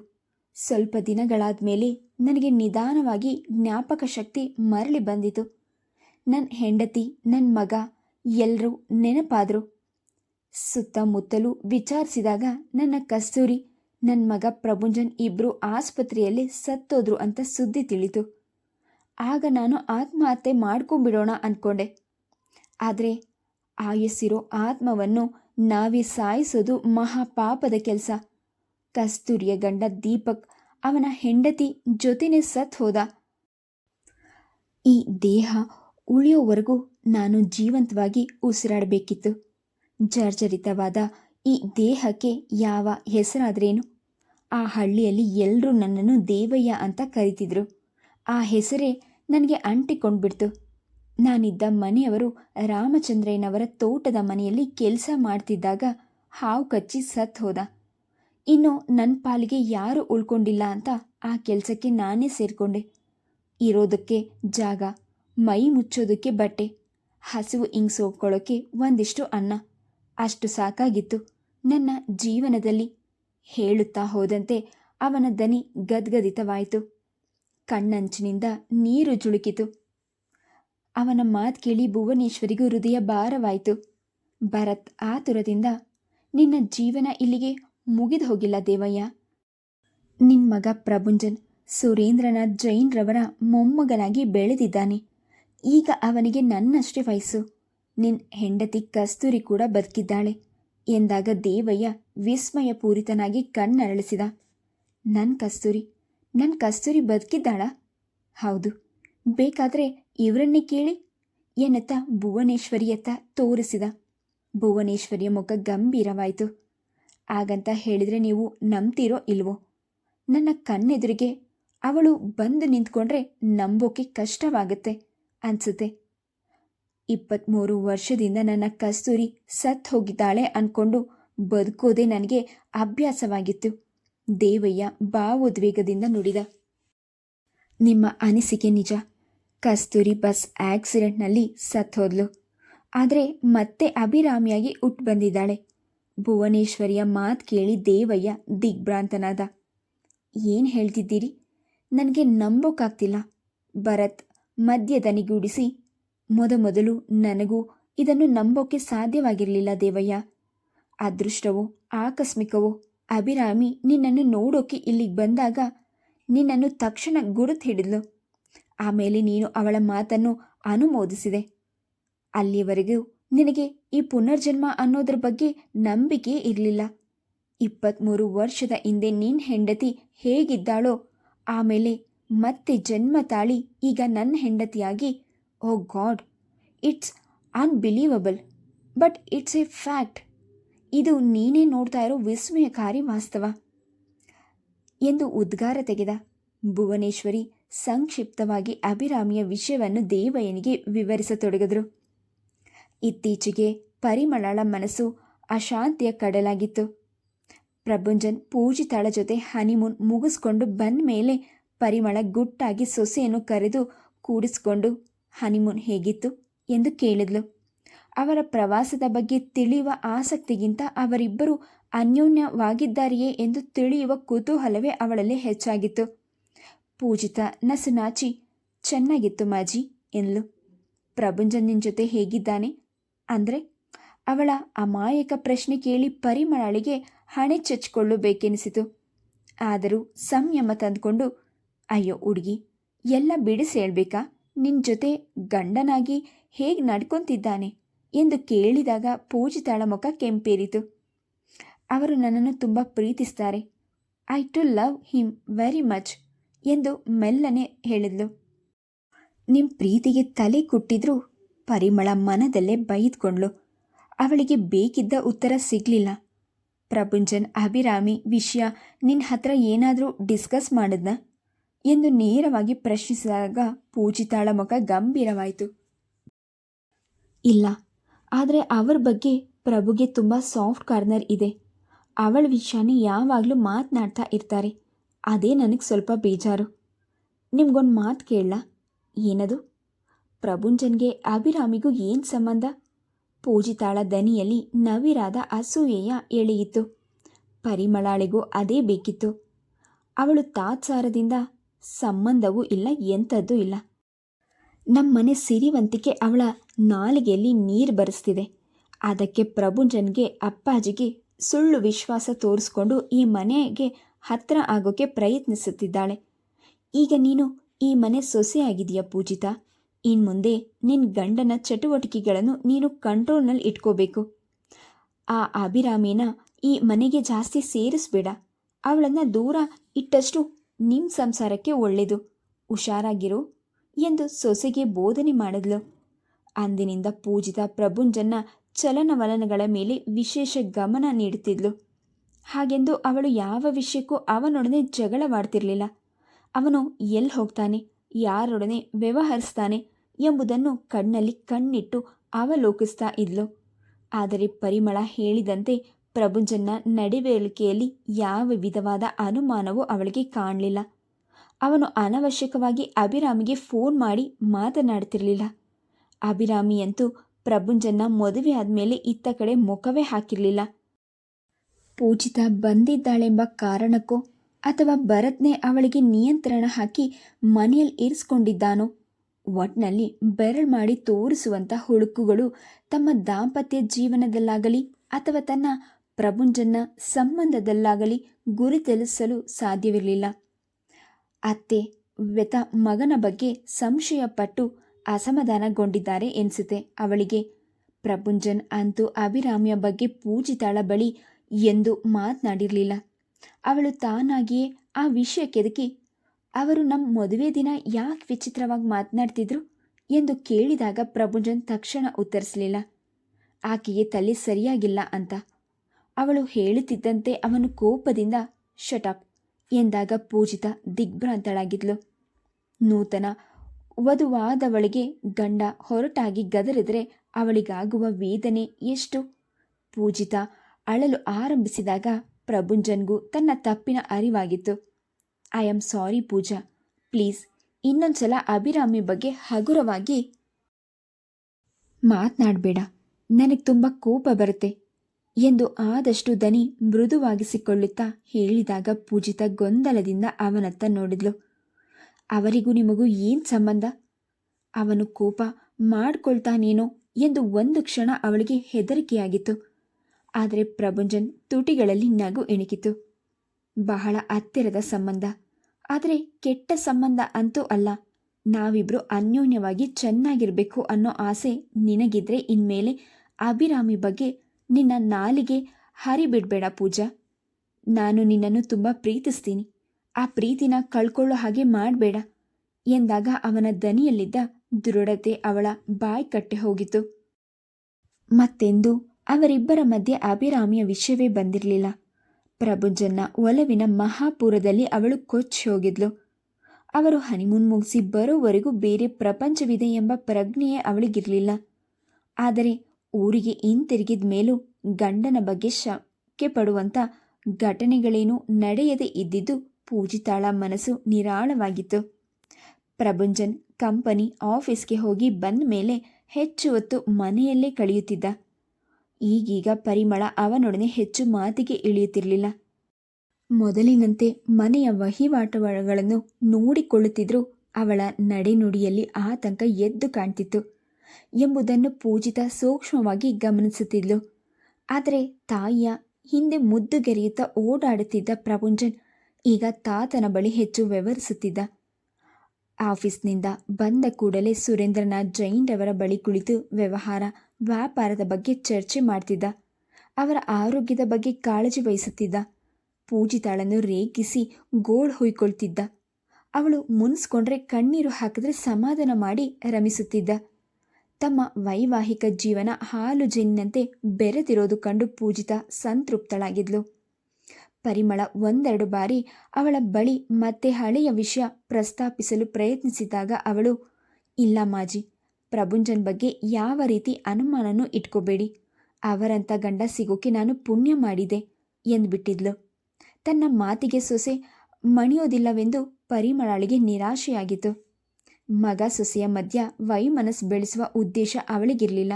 ಸ್ವಲ್ಪ ದಿನಗಳಾದ ಮೇಲೆ ನನಗೆ ನಿಧಾನವಾಗಿ ಜ್ಞಾಪಕ ಶಕ್ತಿ ಮರಳಿ ಬಂದಿತು. ನನ್ನ ಹೆಂಡತಿ ನನ್ನ ಮಗ ಎಲ್ಲರೂ ನೆನಪಾದರು. ಸುತ್ತಮುತ್ತಲೂ ವಿಚಾರಿಸಿದಾಗ ನನ್ನ ಕಸ್ತೂರಿ ನನ್ನ ಮಗ ಪ್ರಭುಂಜನ್ ಇಬ್ಬರು ಆಸ್ಪತ್ರೆಯಲ್ಲಿ ಸತ್ತೋದ್ರು ಅಂತ ಸುದ್ದಿ ತಿಳಿತು. ಆಗ ನಾನು ಆತ್ಮಹತ್ಯೆ ಮಾಡ್ಕೊಂಬಿಡೋಣ ಅಂದ್ಕೊಂಡೆ ಆದರೆ ಆಯಸ್ಸಿರೋ ಆತ್ಮವನ್ನು ನಾವೇ ಸಾಯಿಸೋದು ಮಹಾಪಾಪದ ಕೆಲಸ. ಕಸ್ತೂರಿಯ ಗಂಡ ದೀಪಕ್ ಅವನ ಹೆಂಡತಿ ಜೊತೆನೇ ಸತ್ ಹೋದ. ಈ ದೇಹ ಉಳಿಯೋವರೆಗೂ ನಾನು ಜೀವಂತವಾಗಿ ಉಸಿರಾಡಬೇಕಿತ್ತು. ಜರ್ಜರಿತವಾದ ಈ ದೇಹಕ್ಕೆ ಯಾವ ಹೆಸರಾದ್ರೇನು? ಆ ಹಳ್ಳಿಯಲ್ಲಿ ಎಲ್ಲರೂ ನನ್ನನ್ನು ದೇವಯ್ಯ ಅಂತ ಕರಿತಿದ್ರು. ಆ ಹೆಸರೇ ನನಗೆ ಅಂಟಿಕೊಂಡ್ಬಿಡ್ತು. ನಾನಿದ್ದ ಮನೆಯವರು ರಾಮಚಂದ್ರಯ್ಯನವರ ತೋಟದ ಮನೆಯಲ್ಲಿ ಕೆಲಸ ಮಾಡ್ತಿದ್ದಾಗ ಹಾವು ಕಚ್ಚಿ ಸತ್ ಹೋದ. ಇನ್ನು ನನ್ನ ಪಾಲಿಗೆ ಯಾರು ಉಳ್ಕೊಂಡಿಲ್ಲ ಅಂತ ಆ ಕೆಲಸಕ್ಕೆ ನಾನೇ ಸೇರಿಕೊಂಡೆ. ಇರೋದಕ್ಕೆ ಜಾಗ, ಮೈ ಮುಚ್ಚೋದಕ್ಕೆ ಬಟ್ಟೆ, ಹಸಿವು ಇಂಗ್ಸೋಕೊಳ್ಳೋಕ್ಕೆ ಒಂದಿಷ್ಟು ಅನ್ನ. ಅಷ್ಟು ಸಾಕಾಗಿತ್ತು ನನ್ನ ಜೀವನದಲ್ಲಿ. ಹೇಳುತ್ತಾ ಹೋದಂತೆ ಅವನ ದನಿ ಗದ್ಗದಿತವಾಯಿತು. ಕಣ್ಣಂಚಿನಿಂದ ನೀರು ಜುಳುಕಿತು. ಅವನ ಮಾತು ಕೇಳಿ ಭುವನೇಶ್ವರಿಗೂ ಹೃದಯ ಭಾರವಾಯಿತು. ಭರತ್ ಆತುರದಿಂದ, ನಿನ್ನ ಜೀವನ ಇಲ್ಲಿಗೆ ಮುಗಿದು ಹೋಗಿಲ್ಲ ದೇವಯ್ಯ. ನಿನ್ನ ಮಗ ಪ್ರಭುಂಜನ್ ಸುರೇಂದ್ರನಾಥ್ ಜೈನ್ರವರ ಮೊಮ್ಮಗನಾಗಿ ಬೆಳೆದಿದ್ದಾನೆ. ಈಗ ಅವನಿಗೆ ನನ್ನಷ್ಟೇ ವಯಸ್ಸು. ನಿನ್ನ ಹೆಂಡತಿ ಕಸ್ತೂರಿ ಕೂಡ ಬದುಕಿದ್ದಾಳೆ ಎಂದಾಗ ದೇವಯ್ಯ ವಿಸ್ಮಯಪೂರಿತನಾಗಿ ಕಣ್ಣರಳಿಸಿದ. ನನ್ನ ಕಸ್ತೂರಿ ನನ್ನ ಕಸ್ತೂರಿ ಬದುಕಿದ್ದಾಳ? ಹೌದು, ಬೇಕಾದರೆ ಇವರನ್ನೇ ಕೇಳಿ ಎನ್ನತ್ತ ಭುವನೇಶ್ವರಿಯತ್ತ ತೋರಿಸಿದ. ಭುವನೇಶ್ವರಿಯ ಮುಖ ಗಂಭೀರವಾಯಿತು. ಹಾಗಂತ ಹೇಳಿದರೆ ನೀವು ನಂಬ್ತೀರೋ ಇಲ್ವೋ? ನನ್ನ ಕಣ್ಣೆದುರಿಗೆ ಅವಳು ಬಂದು ನಿಂತ್ಕೊಂಡ್ರೆ ನಂಬೋಕೆ ಕಷ್ಟವಾಗುತ್ತೆ ಅನ್ಸುತ್ತೆ. ಇಪ್ಪತ್ತ್ಮೂರು ವರ್ಷದಿಂದ ನನ್ನ ಕಸ್ತೂರಿ ಸತ್ ಹೋಗಿದ್ದಾಳೆ ಅಂದ್ಕೊಂಡು ಬದುಕೋದೇ ನನಗೆ ಅಭ್ಯಾಸವಾಗಿತ್ತು. ದೇವಯ್ಯ ಭಾವೋದ್ವೇಗದಿಂದ ನುಡಿದ. ನಿಮ್ಮ ಅನಿಸಿಕೆ ನಿಜ. ಕಸ್ತೂರಿ ಬಸ್ ಆಕ್ಸಿಡೆಂಟ್ನಲ್ಲಿ ಸತ್ ಹೋದ್ಲು. ಆದರೆ ಮತ್ತೆ ಅಭಿರಾಮಿಯಾಗಿ ಹುಟ್ಟು ಬಂದಿದ್ದಾಳೆ. ಭುವನೇಶ್ವರಿಯ ಮಾತು ಕೇಳಿ ದೇವಯ್ಯ ದಿಗ್ಭ್ರಾಂತನಾದ. ಏನು ಹೇಳ್ತಿದ್ದೀರಿ? ನನಗೆ ನಂಬೋಕ್ಕಾಗ್ತಿಲ್ಲ ಭರತ್ ಮಧ್ಯದನಿಗೂಡಿಸಿ ಮೊದಮೊದಲು ನನಗೂ ಇದನ್ನು ನಂಬೋಕೆ ಸಾಧ್ಯವಾಗಿರಲಿಲ್ಲ ದೇವಯ್ಯ. ಅದೃಷ್ಟವೋ, ಆಕಸ್ಮಿಕವೋ, ಅಭಿರಾಮಿ ನಿನ್ನನ್ನು ನೋಡೋಕೆ ಇಲ್ಲಿಗೆ ಬಂದಾಗ ನಿನ್ನನ್ನು ತಕ್ಷಣ ಗುರುತು ಹಿಡಿದ್ಲು. ಆಮೇಲೆ ನೀನು ಅವಳ ಮಾತನ್ನು ಅನುಮೋದಿಸಿದೆ. ಅಲ್ಲಿಯವರೆಗೂ ನಿನಗೆ ಈ ಪುನರ್ಜನ್ಮ ಅನ್ನೋದ್ರ ಬಗ್ಗೆ ನಂಬಿಕೆ ಇರಲಿಲ್ಲ. ಇಪ್ಪತ್ತ್ಮೂರು ವರ್ಷದ ಹಿಂದೆ ನಿನ್ನ ಹೆಂಡತಿ ಹೇಗಿದ್ದಾಳೋ, ಆಮೇಲೆ ಮತ್ತೆ ಜನ್ಮ ತಾಳಿ ಈಗ ನನ್ನ ಹೆಂಡತಿಯಾಗಿ, ಓ God, it's unbelievable, but it's a fact. ಇದು ನೀನೇ ನೋಡ್ತಾ ಇರೋ ವಿಸ್ಮಯಕಾರಿ ವಾಸ್ತವ. ಎಂದು ಉದ್ಗಾರ ತೆಗೆದ ಭುವನೇಶ್ವರಿ ಸಂಕ್ಷಿಪ್ತವಾಗಿ ಅಭಿರಾಮಿಯ ವಿಷಯವನ್ನು ದೇವಯ್ಯನಿಗೆ ವಿವರಿಸತೊಡಗಿದ್ರು. ಇತ್ತೀಚೆಗೆ ಪರಿಮಳಳ ಮನಸ್ಸು ಅಶಾಂತಿಯ ಕಡಲಾಗಿತ್ತು. ಪ್ರಭುಂಜನ್ ಪೂಜಿತಾಳ ಜೊತೆ ಹನಿಮೂನ್ ಮುಗಿಸ್ಕೊಂಡು ಬಂದ ಮೇಲೆ ಪರಿಮಳ ಗುಟ್ಟಾಗಿ ಸೊಸೆಯನ್ನು ಕರೆದು ಕೂಡಿಸ್ಕೊಂಡು ಹನಿಮೂನ್ ಹೇಗಿತ್ತು ಎಂದು ಕೇಳಿದ್ಲು. ಅವರ ಪ್ರವಾಸದ ಬಗ್ಗೆ ತಿಳಿಯುವ ಆಸಕ್ತಿಗಿಂತ ಅವರಿಬ್ಬರು ಅನ್ಯೋನ್ಯವಾಗಿದ್ದಾರೆಯೇ ಎಂದು ತಿಳಿಯುವ ಕುತೂಹಲವೇ ಅವಳಲ್ಲಿ ಹೆಚ್ಚಾಗಿತ್ತು. ಪೂಜಿತ, ನಸುನಾಚಿ, ಚೆನ್ನಾಗಿತ್ತು ಮಾಜಿ ಎಂದ್ಲು. ಪ್ರಭುಂಜನ್ ನಿನ್ ಜೊತೆ ಹೇಗಿದ್ದಾನೆ? ಅಂದರೆ, ಅವಳ ಅಮಾಯಕ ಪ್ರಶ್ನೆ ಕೇಳಿ ಪರಿಮಳಳಿಗೆ ಹಣೆ ಚಚ್ಕೊಳ್ಳಬೇಕೆನಿಸಿತು ಆದರೂ ಸಂಯಮ ತಂದುಕೊಂಡು, ಅಯ್ಯೋ ಹುಡುಗಿ, ಎಲ್ಲ ಬಿಡಿಸಿ ಹೇಳ್ಬೇಕಾ? ನಿನ್ನ ಜೊತೆ ಗಂಡನಾಗಿ ಹೇಗೆ ನಡ್ಕೊತಿದ್ದಾನೆ? ಎಂದು ಕೇಳಿದಾಗ ಪೂಜಿತಾಳ ಮುಖ ಕೆಂಪೇರಿತು. ಅವರು ನನ್ನನ್ನು ತುಂಬ ಪ್ರೀತಿಸ್ತಾರೆ. I too love him very much ಎಂದು ಮೆಲ್ಲನೆ ಹೇಳಿದ್ಲು. ನಿಮ್ಮ ಪ್ರೀತಿಗೆ ತಲೆ ಕುಟ್ಟಿದ್ರೂ ಪರಿಮಳ ಮನದಲ್ಲೇ ಬೈದ್ಕೊಂಡ್ಳು. ಅವಳಿಗೆ ಬೇಕಿದ್ದ ಉತ್ತರ ಸಿಗಲಿಲ್ಲ. ಪ್ರಪಂಚನ್, ಅಭಿರಾಮಿ, ವಿಷಯ ನಿನ್ನ ಹತ್ರ ಏನಾದರೂ ಡಿಸ್ಕಸ್ ಮಾಡಿದ್ನ? ಎಂದು ನೇರವಾಗಿ ಪ್ರಶ್ನಿಸಿದಾಗ ಪೂಜಿತಾಳ ಮುಖ ಗಂಭೀರವಾಯಿತು. ಇಲ್ಲ, ಆದರೆ ಅವರ ಬಗ್ಗೆ ಪ್ರಭುಗೆ ತುಂಬ ಸಾಫ್ಟ್ ಕಾರ್ನರ್ ಇದೆ. ಅವಳ ವಿಷಯನೇ ಯಾವಾಗಲೂ ಮಾತನಾಡ್ತಾ ಇರ್ತಾರೆ. ಅದೇ ನನಗೆ ಸ್ವಲ್ಪ ಬೇಜಾರು. ನಿಮ್ಗೊಂದು ಮಾತು ಕೇಳಲ್ಲ ಏನದು? ಪ್ರಭುಂಜನ್ಗೆ ಅಭಿರಾಮಿಗೂ ಏನು ಸಂಬಂಧ? ಪೂಜಿತಾಳ ದನಿಯಲ್ಲಿ ನವಿರಾದ ಅಸೂಯೆಯ ಎಳೆಯಿತು. ಪರಿಮಳಾಳಿಗೂ ಅದೇ ಬೇಕಿತ್ತು. ಅವಳು ತಾತ್ಸಾರದಿಂದ ಸಂಬಂಧವೂ ಇಲ್ಲ, ಎಂಥದ್ದೂ ಇಲ್ಲ. ನಮ್ಮನೆ ಸಿರಿವಂತಿಕೆ ಅವಳ ನಾಲಿಗೆಯಲ್ಲಿ ನೀರು ಬರೆಸ್ತಿದೆ. ಅದಕ್ಕೆ ಪ್ರಭುಂಜನ್ಗೆ ಅಪ್ಪಾಜಿಗೆ ಸುಳ್ಳು ವಿಶ್ವಾಸ ತೋರಿಸ್ಕೊಂಡು ಈ ಮನೆಗೆ ಹತ್ರ ಆಗೋಕ್ಕೆ ಪ್ರಯತ್ನಿಸುತ್ತಿದ್ದಾಳೆ. ಈಗ ನೀನು ಈ ಮನೆ ಸೊಸೆಯಾಗಿದೆಯಾ ಪೂಜಿತಾ? ಇನ್ನು ಮುಂದೆ ನಿನ್ನ ಗಂಡನ ಚಟುವಟಿಕೆಗಳನ್ನು ನೀನು ಕಂಟ್ರೋಲ್ನಲ್ಲಿ ಇಟ್ಕೋಬೇಕು. ಆ ಅಭಿರಾಮಿನ ಈ ಮನೆಗೆ ಜಾಸ್ತಿ ಸೇರಿಸ್ಬೇಡ. ಅವಳನ್ನು ದೂರ ಇಟ್ಟಷ್ಟು ನಿಮ್ಮ ಸಂಸಾರಕ್ಕೆ ಒಳ್ಳೆಯದು ಹುಷಾರಾಗಿರು ಎಂದು ಸೊಸೆಗೆ ಬೋಧನೆ ಮಾಡಿದ್ಲು. ಅಂದಿನಿಂದ ಪೂಜಿತ ಪ್ರಭುಂಜನ್ನ ಚಲನವಲನಗಳ ಮೇಲೆ ವಿಶೇಷ ಗಮನ ನೀಡುತ್ತಿದ್ಲು. ಹಾಗೆಂದು ಅವಳು ಯಾವ ವಿಷಯಕ್ಕೂ ಅವನೊಡನೆ ಜಗಳವಾಡ್ತಿರಲಿಲ್ಲ. ಅವನು ಎಲ್ಲಿ ಹೋಗ್ತಾನೆ? ಯಾರೊಡನೆ ವ್ಯವಹರಿಸ್ತಾನೆ ಎಂಬುದನ್ನು ಕಣ್ಣಲ್ಲಿ ಕಣ್ಣಿಟ್ಟು ಅವಲೋಕಿಸ್ತಾ ಇದ್ಲು. ಆದರೆ ಪರಿಮಳ ಹೇಳಿದಂತೆ ಪ್ರಭುಂಜನ್ನ ನಡವಳಿಕೆಯಲ್ಲಿ ಯಾವ ವಿಧವಾದ ಅನುಮಾನವೂ ಅವಳಿಗೆ ಕಾಣಲಿಲ್ಲ. ಅವನು ಅನವಶ್ಯಕವಾಗಿ ಅಭಿರಾಮಿಗೆ ಫೋನ್ ಮಾಡಿ ಮಾತನಾಡ್ತಿರಲಿಲ್ಲ. ಅಭಿರಾಮಿಯಂತೂ ಪ್ರಭುಂಜನ್ನ ಮದುವೆ ಆದಮೇಲೆ ಇತ್ತ ಕಡೆ ಮುಖವೇ ಹಾಕಿರಲಿಲ್ಲ. ಪೂಜಿತ ಬಂದಿದ್ದಾಳೆಂಬ ಕಾರಣಕ್ಕೋ ಅಥವಾ ಭರತ್ನೇ ಅವಳಿಗೆ ನಿಯಂತ್ರಣ ಹಾಕಿ ಮನೆಯಲ್ಲಿ ಇರಿಸ್ಕೊಂಡಿದ್ದಾನೋ? ಒಟ್ನಲ್ಲಿ ಬೆರಳು ಮಾಡಿ ತೋರಿಸುವಂಥ ಹುಳುಕುಗಳು ತಮ್ಮ ದಾಂಪತ್ಯ ಜೀವನದಲ್ಲಾಗಲಿ ಅಥವಾ ತನ್ನ ಪ್ರಭುಂಜನ್ನ ಸಂಬಂಧದಲ್ಲಾಗಲಿ ಗುರಿ ಗುರುತಿಸಲು ಸಾಧ್ಯವಿರಲಿಲ್ಲ. ಅತ್ತೆ ವ್ಯತ ಮಗನ ಬಗ್ಗೆ ಸಂಶಯಪಟ್ಟು ಅಸಮಾಧಾನಗೊಂಡಿದ್ದಾರೆ ಎನಿಸುತ್ತೆ ಅವಳಿಗೆ. ಪ್ರಭುಂಜನ್ ಅಂತೂ ಅಭಿರಾಮಿಯ ಬಗ್ಗೆ ಪೂಜಿತಾಳ ಬಳಿ ಎಂದು ಮಾತನಾಡಿರಲಿಲ್ಲ. ಅವಳು ತಾನಾಗಿಯೇ ಆ ವಿಷಯ ಕೆದಕಿ, ಅವರು ನಮ್ಮ ಮದುವೆ ದಿನ ಯಾಕೆ ವಿಚಿತ್ರವಾಗಿ ಮಾತನಾಡ್ತಿದ್ರು? ಎಂದು ಕೇಳಿದಾಗ ಪ್ರಭುಜನ್ ತಕ್ಷಣ ಉತ್ತರಿಸಲಿಲ್ಲ. ಆಕೆಗೆ ತಲೆ ಸರಿಯಾಗಿಲ್ಲ ಅಂತ. ಅವಳು ಹೇಳುತ್ತಿದ್ದಂತೆ ಅವನು ಕೋಪದಿಂದ ಶಟಪ್ ಎಂದಾಗ ಪೂಜಿತ ದಿಗ್ಭ್ರಾಂತಳಾಗಿದ್ಲು. ನೂತನ ವಧುವಾದವಳಿಗೆ ಗಂಡ ಹೊರಟಾಗಿ ಗದರಿದರೆ ಅವಳಿಗಾಗುವ ವೇದನೆ ಎಷ್ಟು? ಪೂಜಿತ ಅಳಲು ಆರಂಭಿಸಿದಾಗ ಪ್ರಭುಂಜನ್ಗೂ ತನ್ನ ತಪ್ಪಿನ ಅರಿವಾಗಿತ್ತು. I am sorry Pooja. Please, ಇನ್ನೊಂದ್ಸಲ ಅಭಿರಾಮಿ ಬಗ್ಗೆ ಹಗುರವಾಗಿ ಮಾತನಾಡಬೇಡ. ನನಗೆ ತುಂಬ ಕೋಪ ಬರುತ್ತೆ ಎಂದು ಆದಷ್ಟು ದನಿ ಮೃದುವಾಗಿಸಿಕೊಳ್ಳುತ್ತಾ ಹೇಳಿದಾಗ ಪೂಜಿತ ಗೊಂದಲದಿಂದ ಅವನತ್ತ ನೋಡಿದ್ಲು. ಅವರಿಗೂ ನಿಮಗೂ ಏನು ಸಂಬಂಧ? ಅವನು ಕೋಪ ಮಾಡ್ಕೊಳ್ತಾನೇನೋ ಎಂದು ಒಂದು ಕ್ಷಣ ಅವಳಿಗೆ ಹೆದರಿಕೆಯಾಗಿತ್ತು. ಆದರೆ ಪ್ರಭುಂಜನ್ ತುಟಿಗಳಲ್ಲಿ ನಗು ಎಣಿಕಿತು. ಬಹಳ ಹತ್ತಿರದ ಸಂಬಂಧ. ಆದರೆ ಕೆಟ್ಟ ಸಂಬಂಧ ಅಂತೂ ಅಲ್ಲ. ನಾವಿಬ್ರು ಅನ್ಯೋನ್ಯವಾಗಿ ಚೆನ್ನಾಗಿರಬೇಕು ಅನ್ನೋ ಆಸೆ ನಿನಗಿದ್ರೆ ಇನ್ಮೇಲೆ ಅಭಿರಾಮಿ ಬಗ್ಗೆ ನಿನ್ನ ನಾಲಿಗೆ ಹರಿಬಿಡ್ಬೇಡ ಪೂಜಾ. ನಾನು ನಿನ್ನನ್ನು ತುಂಬ ಪ್ರೀತಿಸ್ತೀನಿ. ಆ ಪ್ರೀತಿನ ಕಳ್ಕೊಳ್ಳೋ ಹಾಗೆ ಮಾಡಬೇಡ. ಎಂದಾಗ ಅವನ ದನಿಯಲ್ಲಿದ್ದ ದೃಢತೆ ಅವಳ ಬಾಯಿ ಕಟ್ಟೆ ಹೋಗಿತು ಮತ್ತೆಂದು? ಅವರಿಬ್ಬರ ಮಧ್ಯೆ ಅಭಿರಾಮಿಯ ವಿಷಯವೇ ಬಂದಿರಲಿಲ್ಲ. ಪ್ರಭುಜನ್ನ ಒಲವಿನ ಮಹಾಪುರದಲ್ಲಿ ಅವಳು ಕೊಚ್ಚಿ ಹೋಗಿದ್ಲು. ಅವರು ಹನಿಮೂನ್ ಮುಗಿಸಿ ಬರೋವರೆಗೂ ಬೇರೆ ಪ್ರಪಂಚವಿದೆ ಎಂಬ ಪ್ರಜ್ಞೆಯೇ ಅವಳಿಗಿರಲಿಲ್ಲ. ಆದರೆ ಊರಿಗೆ ಹಿಂತಿರುಗಿದ ಮೇಲೂ ಗಂಡನ ಬಗ್ಗೆ ಶಕ್ಕೆ ಪಡುವಂಥ ಘಟನೆಗಳೇನೂ ನಡೆಯದೇ ಇದ್ದಿದ್ದು ಪೂಜಿತಾಳ ಮನಸ್ಸು ನಿರಾಳವಾಗಿತ್ತು. ಪ್ರಭುಂಜನ್ ಕಂಪನಿ ಆಫೀಸ್ಗೆ ಹೋಗಿ ಬಂದ ಮೇಲೆ ಹೆಚ್ಚು ಹೊತ್ತು ಮನೆಯಲ್ಲೇ ಕಳೆಯುತ್ತಿದ್ದ. ಈಗೀಗ ಪರಿಮಳ ಅವನೊಡನೆ ಹೆಚ್ಚು ಮಾತಿಗೆ ಇಳಿಯುತ್ತಿರಲಿಲ್ಲ. ಮೊದಲಿನಂತೆ ಮನೆಯ ವಹಿವಾಟುಗಳನ್ನು ನೋಡಿಕೊಳ್ಳುತ್ತಿದ್ರೂ ಅವಳ ನಡೆನುಡಿಯಲ್ಲಿ ಆತಂಕ ಎದ್ದು ಕಾಣ್ತಿತ್ತು ಎಂಬುದನ್ನು ಪೂಜಿತ ಸೂಕ್ಷ್ಮವಾಗಿ ಗಮನಿಸುತ್ತಿದ್ಲು. ಆದರೆ ತಾಯಿಯ ಹಿಂದೆ ಮುದ್ದುಗೆರೆಯುತ್ತಾ ಓಡಾಡುತ್ತಿದ್ದ ಪ್ರಪುಂಜನ್ ಈಗ ತಾತನ ಬಳಿ ಹೆಚ್ಚು ವ್ಯವಹರಿಸುತ್ತಿದ್ದ. ಆಫೀಸ್ನಿಂದ ಬಂದ ಕೂಡಲೇ ಸುರೇಂದ್ರನ ಜೈನ್ರವರ ಬಳಿ ಕುಳಿತು ವ್ಯವಹಾರ ವ್ಯಾಪಾರದ ಬಗ್ಗೆ ಚರ್ಚೆ ಮಾಡ್ತಿದ್ದ. ಅವರ ಆರೋಗ್ಯದ ಬಗ್ಗೆ ಕಾಳಜಿ ವಹಿಸುತ್ತಿದ್ದ. ಪೂಜಿತಾಳನ್ನು ರೇಗಿಸಿ ಗೋಳು ಹೊಯ್ಕೊಳ್ತಿದ್ದ. ಅವಳು ಮುನಿಸ್ಕೊಂಡ್ರೆ ಕಣ್ಣೀರು ಹಾಕಿದ್ರೆ ಸಮಾಧಾನ ಮಾಡಿ ರಮಿಸುತ್ತಿದ್ದ. ತಮ್ಮ ವೈವಾಹಿಕ ಜೀವನ ಹಾಲು ಜೇನಿನಂತೆ ಬೆರೆತಿರೋದು ಕಂಡು ಪೂಜಿತ ಸಂತೃಪ್ತಳಾಗಿದ್ಲು. ಪರಿಮಳ ಒಂದೆರಡು ಬಾರಿ ಅವಳ ಬಳಿ ಮತ್ತೆ ಹಳೆಯ ವಿಷಯ ಪ್ರಸ್ತಾಪಿಸಲು ಪ್ರಯತ್ನಿಸಿದಾಗ ಅವಳು, ಇಲ್ಲ ಮಾಜಿ ಪ್ರಭುಂಜನ್ ಬಗ್ಗೆ ಯಾವ ರೀತಿ ಅನುಮಾನನೂ ಇಟ್ಕೋಬೇಡಿ. ಅವರಂಥ ಗಂಡ ಸಿಗೋಕೆ ನಾನು ಪುಣ್ಯ ಮಾಡಿದೆ ಎಂದ್ಬಿಟ್ಟಿದ್ಲು. ತನ್ನ ಮಾತಿಗೆ ಸೊಸೆ ಮಣಿಯೋದಿಲ್ಲವೆಂದು ಪರಿಮಳಾಳಿಗೆ ನಿರಾಶೆಯಾಗಿತ್ತು. ಮಗ ಸೊಸೆಯ ಮಧ್ಯ ವೈಮನಸ್ ಬೆಳೆಸುವ ಉದ್ದೇಶ ಅವಳಿಗಿರಲಿಲ್ಲ.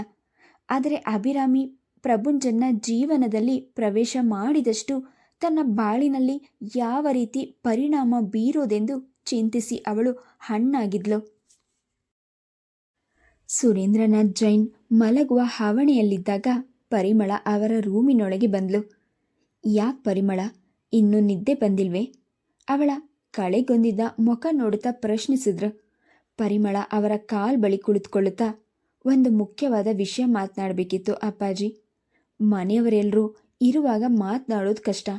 ಆದರೆ ಅಭಿರಾಮಿ ಪ್ರಭುಂಜನ್ನ ಜೀವನದಲ್ಲಿ ಪ್ರವೇಶ ಮಾಡಿದಷ್ಟು ತನ್ನ ಬಾಳಿನಲ್ಲಿ ಯಾವ ರೀತಿ ಪರಿಣಾಮ ಬೀರೋದೆಂದು ಚಿಂತಿಸಿ ಅವಳು ಹಣ್ಣಾಗಿದ್ಲು. ಸುರೇಂದ್ರನಾಥ್ ಜೈನ್ ಮಲಗುವ ಹಾವಣಿಯಲ್ಲಿದ್ದಾಗ ಪರಿಮಳ ಅವರ ರೂಮಿನೊಳಗೆ ಬಂದ್ಲು. ಯಾಕೆ ಪರಿಮಳ? ಇನ್ನೂ ನಿದ್ದೆ ಬಂದಿಲ್ವೇ? ಅವಳ ಕಳೆಗೊಂದಿದ್ದ ಮುಖ ನೋಡುತ್ತಾ ಪ್ರಶ್ನಿಸಿದ್ರು. ಪರಿಮಳ ಅವರ ಕಾಲ್ ಬಳಿ ಕುಳಿತುಕೊಳ್ಳುತ್ತಾ ಒಂದು ಮುಖ್ಯವಾದ ವಿಷಯ ಮಾತನಾಡಬೇಕಿತ್ತು ಅಪ್ಪಾಜಿ. ಮನೆಯವರೆಲ್ಲರೂ ಇರುವಾಗ ಮಾತನಾಡೋದು ಕಷ್ಟ.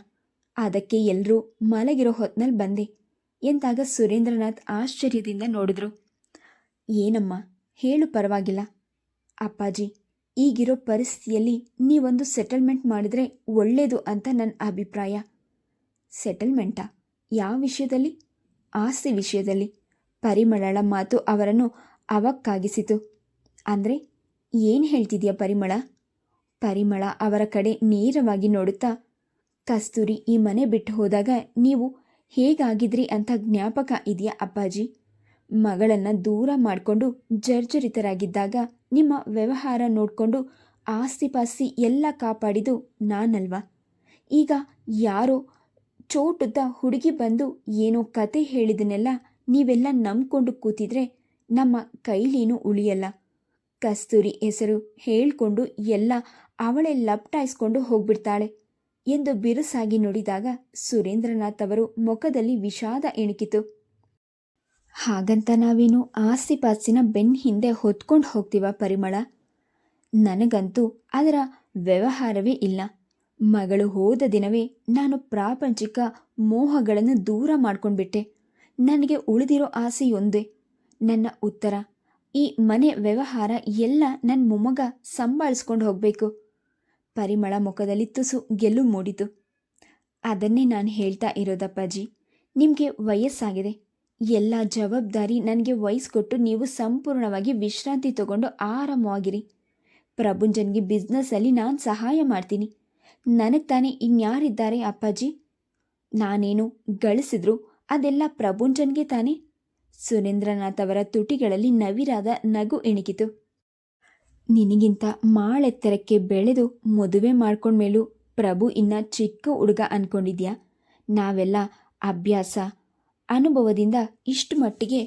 ಅದಕ್ಕೆ ಎಲ್ಲರೂ ಮಲಗಿರೋ ಹೊತ್ನಲ್ಲಿ ಬಂದೆ. ಎಂದಾಗ ಸುರೇಂದ್ರನಾಥ್ ಆಶ್ಚರ್ಯದಿಂದ ನೋಡಿದ್ರು. ಏನಮ್ಮ? ಹೇಳು ಪರವಾಗಿಲ್ಲ. ಅಪ್ಪಾಜಿ, ಈಗಿರೋ ಪರಿಸ್ಥಿತಿಯಲ್ಲಿ ನೀವೊಂದು ಸೆಟಲ್ಮೆಂಟ್ ಮಾಡಿದರೆ ಒಳ್ಳೆಯದು ಅಂತ ನನ್ನ ಅಭಿಪ್ರಾಯ. ಸೆಟಲ್ಮೆಂಟಾ ಯಾವ ವಿಷಯದಲ್ಲಿ? ಆಸ್ತಿ ವಿಷಯದಲ್ಲಿ. ಪರಿಮಳಳ ಮಾತು ಅವರನ್ನು ಅವಕ್ಕಾಗಿಸಿತು. ಅಂದರೆ ಏನು ಹೇಳ್ತಿದ್ಯಾ ಪರಿಮಳ? ಪರಿಮಳ ಅವರ ಕಡೆ ನೇರವಾಗಿ ನೋಡುತ್ತಾ, ಕಸ್ತೂರಿ ಈ ಮನೆ ಬಿಟ್ಟು ಹೋದಾಗ ನೀವು ಹೇಗಾಗಿದ್ರಿ ಅಂತ ಜ್ಞಾಪಕ ಇದೆಯಾ ಅಪ್ಪಾಜಿ? ಮಗಳನ್ನು ದೂರ ಮಾಡಿಕೊಂಡು ಜರ್ಜರಿತರಾಗಿದ್ದಾಗ ನಿಮ್ಮ ವ್ಯವಹಾರ ನೋಡಿಕೊಂಡು ಆಸ್ತಿ ಪಾಸ್ತಿ ಎಲ್ಲ ಕಾಪಾಡಿದು ನಾನಲ್ವಾ? ಈಗ ಯಾರೋ ಚೋಟುದ್ದ ಹುಡುಗಿ ಬಂದು ಏನೋ ಕತೆ ಹೇಳಿದನೆಲ್ಲ ನೀವೆಲ್ಲ ನಂಬ್ಕೊಂಡು ಕೂತಿದ್ರೆ ನಮ್ಮ ಕೈಲೇನೂ ಉಳಿಯಲ್ಲ. ಕಸ್ತೂರಿ ಹೆಸರು ಹೇಳ್ಕೊಂಡು ಎಲ್ಲ ಅವಳೇ ಲಪ್ಟಾಯಿಸ್ಕೊಂಡು ಹೋಗ್ಬಿಡ್ತಾಳೆ. ಎಂದು ಬಿರುಸಾಗಿ ನೋಡಿದಾಗ ಸುರೇಂದ್ರನಾಥ್ ಅವರು ಮುಖದಲ್ಲಿ ವಿಷಾದ ಇಣುಕಿತು ಹಾಗಂತ ನಾವೇನು ಆಸ್ತಿ ಪಾಸ್ತಿನ ಹಿಂದೆ ಹೊತ್ಕೊಂಡು ಹೋಗ್ತೀವ ಪರಿಮಳ? ನನಗಂತೂ ಅದರ ವ್ಯವಹಾರವೇ ಇಲ್ಲ. ಮಗಳು ಹೋದ ದಿನವೇ ನಾನು ಪ್ರಾಪಂಚಿಕ ಮೋಹಗಳನ್ನು ದೂರ ಮಾಡ್ಕೊಂಡ್ಬಿಟ್ಟೆ. ನನಗೆ ಉಳಿದಿರೋ ಆಸೆಯೊಂದೇ ನನ್ನ ಉತ್ತರ, ಈ ಮನೆ ವ್ಯವಹಾರ ಎಲ್ಲ ನನ್ನ ಮೊಮ್ಮಗ ಸಂಭಾಳಿಸ್ಕೊಂಡು ಹೋಗಬೇಕು. ಪರಿಮಳ ಮುಖದಲ್ಲಿ ತುಸು ಗೆಲ್ಲು ಮೂಡಿತು. ಅದನ್ನೇ ನಾನು ಹೇಳ್ತಾ ಇರೋದಪ್ಪಾಜಿ, ನಿಮಗೆ ವಯಸ್ಸಾಗಿದೆ. ಎಲ್ಲ ಜವಾಬ್ದಾರಿ ನನಗೆ ವಹಿಸ್ಕೊಟ್ಟು ನೀವು ಸಂಪೂರ್ಣವಾಗಿ ವಿಶ್ರಾಂತಿ ತಗೊಂಡು ಆರಾಮವಾಗಿರಿ. ಪ್ರಭುಂಜನ್ಗೆ ಬಿಸ್ನೆಸ್ಸಲ್ಲಿ ನಾನು ಸಹಾಯ ಮಾಡ್ತೀನಿ. ನನಗೆ ತಾನೇ ಇನ್ಯಾರಿದ್ದಾರೆ ಅಪ್ಪಾಜಿ? ನಾನೇನು ಗಳಿಸಿದ್ರು ಅದೆಲ್ಲ ಪ್ರಭುಂಜನ್ಗೆ ತಾನೇ? ಸುರೇಂದ್ರನಾಥ್ ಅವರ ತುಟಿಗಳಲ್ಲಿ ನವಿರಾದ ನಗು ಇಣಿಕಿತು. ನಿನಗಿಂತ ಮಾಳೆತ್ತರಕ್ಕೆ ಬೆಳೆದು ಮದುವೆ ಮಾಡ್ಕೊಂಡ್ಮೇಲೂ ಪ್ರಭು ಇನ್ನ ಚಿಕ್ಕ ಹುಡುಗ ಅನ್ಕೊಂಡಿದ್ಯಾ? ನಾವೆಲ್ಲ ಅಭ್ಯಾಸ ಅನುಭವದಿಂದ ಇಷ್ಟು ಮಟ್ಟಿಗೆ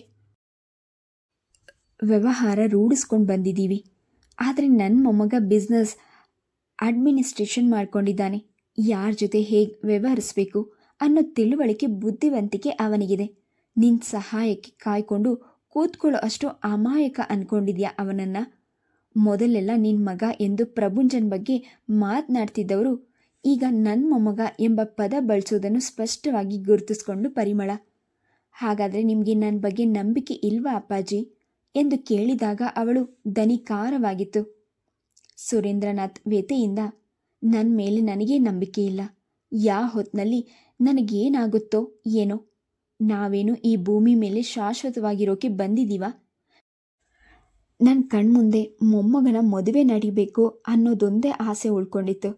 ವ್ಯವಹಾರ ರೂಢಿಸ್ಕೊಂಡು ಬಂದಿದ್ದೀವಿ. ಆದರೆ ನನ್ನ ಮೊಮ್ಮಗ ಬಿಸ್ನೆಸ್ ಅಡ್ಮಿನಿಸ್ಟ್ರೇಷನ್ ಮಾಡ್ಕೊಂಡಿದ್ದಾನೆ. ಯಾರ ಜೊತೆ ಹೇಗೆ ವ್ಯವಹರಿಸಬೇಕು ಅನ್ನೋ ತಿಳುವಳಿಕೆ ಬುದ್ಧಿವಂತಿಕೆ ಅವನಿಗಿದೆ. ನಿನ್ನ ಸಹಾಯಕ್ಕೆ ಕಾಯ್ಕೊಂಡು ಕೂತ್ಕೊಳ್ಳೋ ಅಷ್ಟು ಅಮಾಯಕ ಅನ್ಕೊಂಡಿದ್ಯಾ ಅವನನ್ನು? ಮೊದಲೆಲ್ಲ ನಿನ್ನ ಮಗ ಎಂದು ಪ್ರಭುಂಜನ್ ಬಗ್ಗೆ ಮಾತನಾಡ್ತಿದ್ದವರು. ಈಗ ನನ್ನ ಮೊಮ್ಮಗ ಎಂಬ ಪದ ಬಳಸೋದನ್ನು ಸ್ಪಷ್ಟವಾಗಿ ಗುರುತಿಸ್ಕೊಂಡು ಪರಿಮಳ. ಹಾಗಾದರೆ ನಿಮಗೆ ನನ್ನ ಬಗ್ಗೆ ನಂಬಿಕೆ ಇಲ್ವಾ ಅಪ್ಪಾಜಿ? ಎಂದು ಕೇಳಿದಾಗ ಅವಳು ದನಿಕಾರವಾಗಿತ್ತು ಸುರೇಂದ್ರನಾಥ್ ವ್ಯತೆಯಿಂದ ನನ್ನ ಮೇಲೆ ನನಗೆ ನಂಬಿಕೆ ಇಲ್ಲ. ಯಾ ಹೊತ್ತಿನಲ್ಲಿ ನನಗೇನಾಗುತ್ತೋ ಏನೋ? ನಾವೇನು ಈ ಭೂಮಿ ಮೇಲೆ ಶಾಶ್ವತವಾಗಿರೋಕೆ ಬಂದಿದ್ದೀವ ನನ್ನ ಕಣ್ಮುಂದೆ ಮೊಮ್ಮಗನ ಮದುವೆ ನಡಿಬೇಕು ಅನ್ನೋದೊಂದೇ ಆಸೆ ಉಳ್ಕೊಂಡಿತ್ತು.